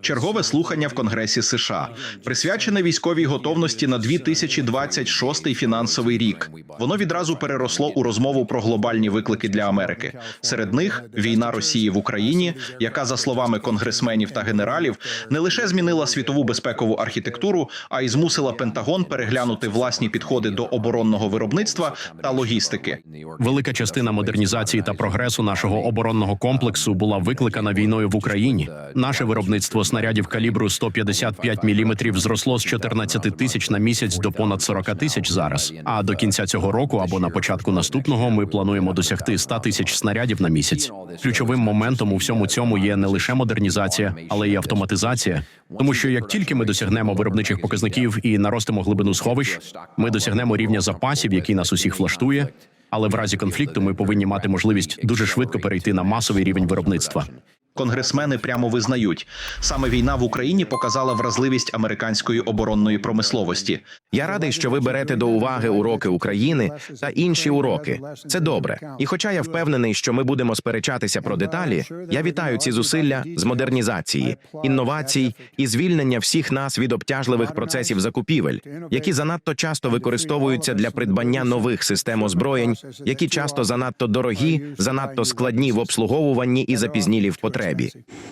Чергове слухання в Конгресі США присвячене військовій готовності на 2026 фінансовий рік. Воно відразу переросло у розмову про глобальні виклики для Америки. Серед них війна Росії в Україні, яка, за словами конгресменів та генералів, не лише змінила світову безпекову архітектуру, а й змусила Пентагон переглянути власні підходи до оборонного виробництва та логістики. Велика частина модернізації та прогресу нашого оборонного комплексу була викликана війною в Україні. Наше виробництво снарядів калібру 155 мм зросло з 14 тисяч на місяць до понад 40 тисяч зараз. А до кінця цього року або на початку наступного ми плануємо досягти 100 тисяч снарядів на місяць. Ключовим моментом у всьому цьому є не лише модернізація, але й автоматизація. Тому що як тільки ми досягнемо виробничих показників і наростимо глибину сховищ, ми досягнемо рівня запасів, який нас усіх влаштує. Але в разі конфлікту ми повинні мати можливість дуже швидко перейти на масовий рівень виробництва. Конгресмени прямо визнають, саме війна в Україні показала вразливість американської оборонної промисловості. Я радий, що ви берете до уваги уроки України та інші уроки. Це добре. І хоча я впевнений, що ми будемо сперечатися про деталі, я вітаю ці зусилля з модернізації, інновацій і звільнення всіх нас від обтяжливих процесів закупівель, які занадто часто використовуються для придбання нових систем озброєнь, які часто занадто дорогі, занадто складні в обслуговуванні і запізнілі в потребі.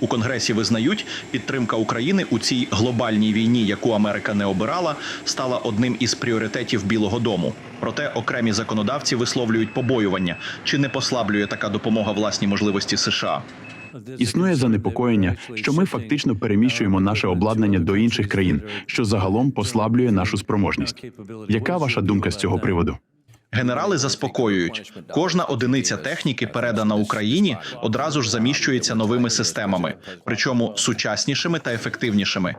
У конгресі визнають, підтримка України у цій глобальній війні, яку Америка не обирала, стала одним із пріоритетів Білого Дому. Проте окремі законодавці висловлюють побоювання, чи не послаблює така допомога власні можливості США. Існує занепокоєння, що ми фактично переміщуємо наше обладнання до інших країн, що загалом послаблює нашу спроможність. Яка ваша думка з цього приводу? Генерали заспокоюють, кожна одиниця техніки, передана Україні, одразу ж заміщується новими системами, причому сучаснішими та ефективнішими.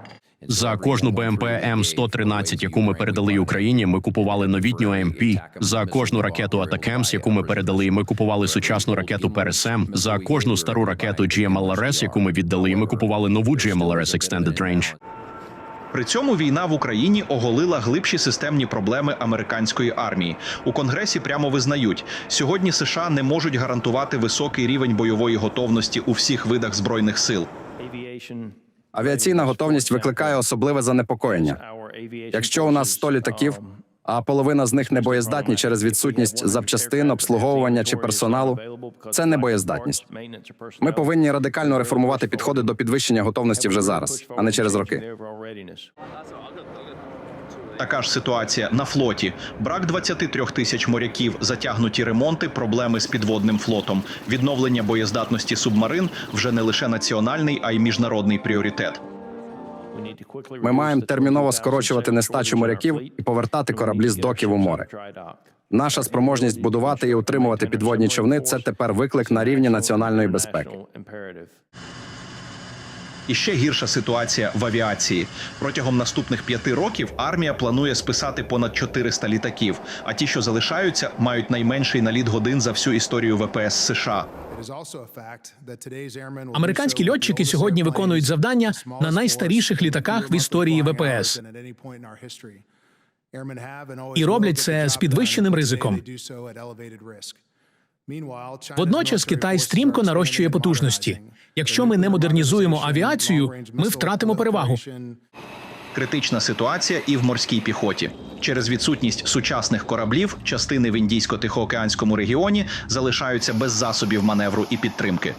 За кожну БМП М113, яку ми передали Україні, ми купували новітню АМП. За кожну ракету Атакемс, яку ми передали, ми купували сучасну ракету ПРСМ. За кожну стару ракету GMLRS, яку ми віддали, ми купували нову GMLRS Extended Range. При цьому війна в Україні оголила глибші системні проблеми американської армії. У конгресі прямо визнають, сьогодні США не можуть гарантувати високий рівень бойової готовності у всіх видах збройних сил. Авіаційна готовність викликає особливе занепокоєння. Якщо у нас 100 літаків, а половина з них не боєздатні через відсутність запчастин, обслуговування чи персоналу, це не боєздатність. Ми повинні радикально реформувати підходи до підвищення готовності вже зараз, а не через роки. Така ж ситуація на флоті. Брак 23 тисяч моряків, затягнуті ремонти, проблеми з підводним флотом, відновлення боєздатності субмарин вже не лише національний, а й міжнародний пріоритет. Ми маємо терміново скорочувати нестачу моряків і повертати кораблі з доків у море. Наша спроможність будувати і утримувати підводні човни це тепер виклик на рівні національної безпеки. І ще гірша ситуація в авіації. Протягом наступних п'яти років армія планує списати понад 400 літаків. А ті, що залишаються, мають найменший наліт годин за всю історію ВПС США. Американські льотчики сьогодні виконують завдання на найстаріших літаках в історії ВПС. і роблять це з підвищеним ризиком. Водночас Китай стрімко нарощує потужності. Якщо ми не модернізуємо авіацію, ми втратимо перевагу. Критична ситуація і в морській піхоті. Через відсутність сучасних кораблів частини в індійсько-тихоокеанському регіоні залишаються без засобів маневру і підтримки.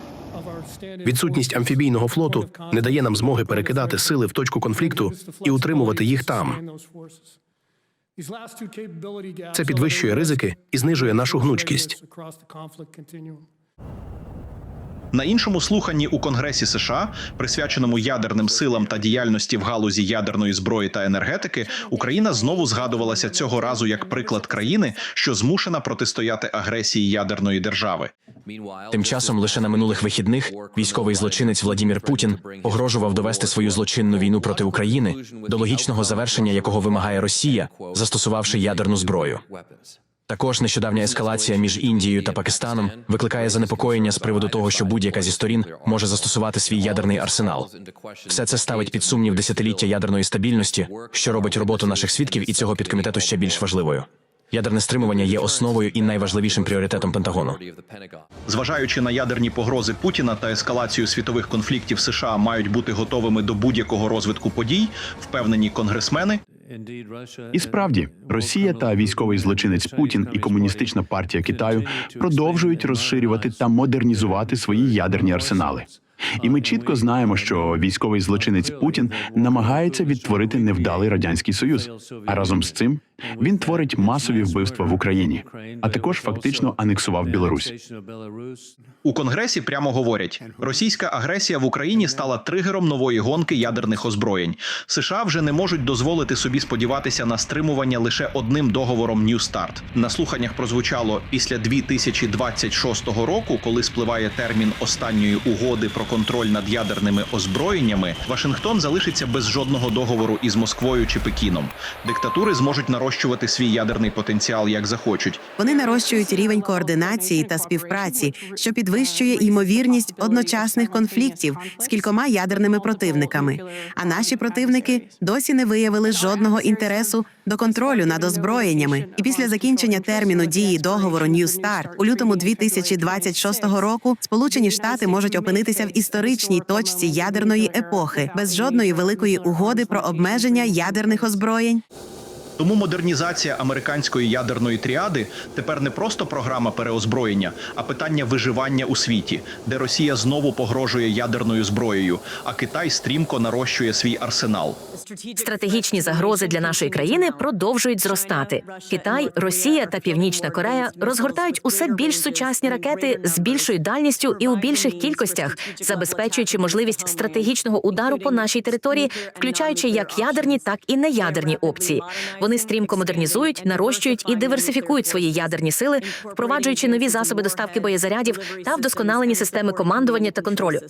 Відсутність амфібійного флоту не дає нам змоги перекидати сили в точку конфлікту і утримувати їх там. Це підвищує ризики і знижує нашу гнучкість. На іншому слуханні у Конгресі США, присвяченому ядерним силам та діяльності в галузі ядерної зброї та енергетики, Україна знову згадувалася цього разу як приклад країни, що змушена протистояти агресії ядерної держави. Тим часом лише на минулих вихідних військовий злочинець Владімір Путін погрожував довести свою злочинну війну проти України до логічного завершення, якого вимагає Росія, застосувавши ядерну зброю. Також нещодавня ескалація між Індією та Пакистаном викликає занепокоєння з приводу того, що будь-яка зі сторін може застосувати свій ядерний арсенал. Все це ставить під сумнів десятиліття ядерної стабільності, що робить роботу наших свідків і цього підкомітету ще більш важливою. Ядерне стримування є основою і найважливішим пріоритетом Пентагону. Зважаючи на ядерні погрози Путіна та ескалацію світових конфліктів, США мають бути готовими до будь-якого розвитку подій, впевнені конгресмени. І справді, Росія та військовий злочинець Путін і комуністична партія Китаю продовжують розширювати та модернізувати свої ядерні арсенали. І ми чітко знаємо, що військовий злочинець Путін намагається відтворити невдалий радянський союз. А разом з цим він творить масові вбивства в Україні, а також фактично анексував Білорусь. У конгресі прямо говорять: російська агресія в Україні стала тригером нової гонки ядерних озброєнь. США вже не можуть дозволити собі сподіватися на стримування лише одним договором New START. На слуханнях прозвучало після 2026 року, коли спливає термін останньої угоди про контроль над ядерними озброєннями. Вашингтон залишиться без жодного договору із Москвою чи Пекіном. Диктатури зможуть нарощувати свій ядерний потенціал як захочуть. Вони нарощують рівень координації та співпраці, що підвищує ймовірність одночасних конфліктів з кількома ядерними противниками. А наші противники досі не виявили жодного інтересу до контролю над озброєннями. І після закінчення терміну дії договору New START у лютому 2026 року Сполучені Штати можуть опинитися в історичній точці ядерної епохи без жодної великої угоди про обмеження ядерних озброєнь. Тому модернізація американської ядерної тріади тепер не просто програма переозброєння, а питання виживання у світі, де Росія знову погрожує ядерною зброєю, а Китай стрімко нарощує свій арсенал. Стратегічні загрози для нашої країни продовжують зростати. Китай, Росія та Північна Корея розгортають усе більш сучасні ракети з більшою дальністю і у більших кількостях, забезпечуючи можливість стратегічного удару по нашій території, включаючи як ядерні, так і неядерні опції. Вони стрімко модернізують, нарощують і диверсифікують свої ядерні сили, впроваджуючи нові засоби доставки боєзарядів та вдосконалені системи командування та контролю.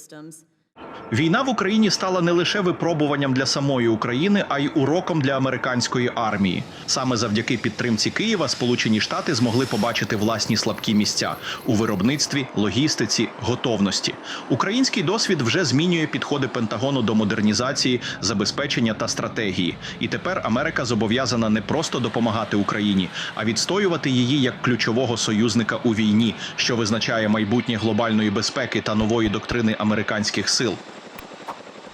Війна в Україні стала не лише випробуванням для самої України, а й уроком для американської армії. Саме завдяки підтримці Києва Сполучені Штати змогли побачити власні слабкі місця у виробництві, логістиці, готовності. Український досвід вже змінює підходи Пентагону до модернізації, забезпечення та стратегії. І тепер Америка зобов'язана не просто допомагати Україні, а відстоювати її як ключового союзника у війні, що визначає майбутнє глобальної безпеки та нової доктрини американських сил.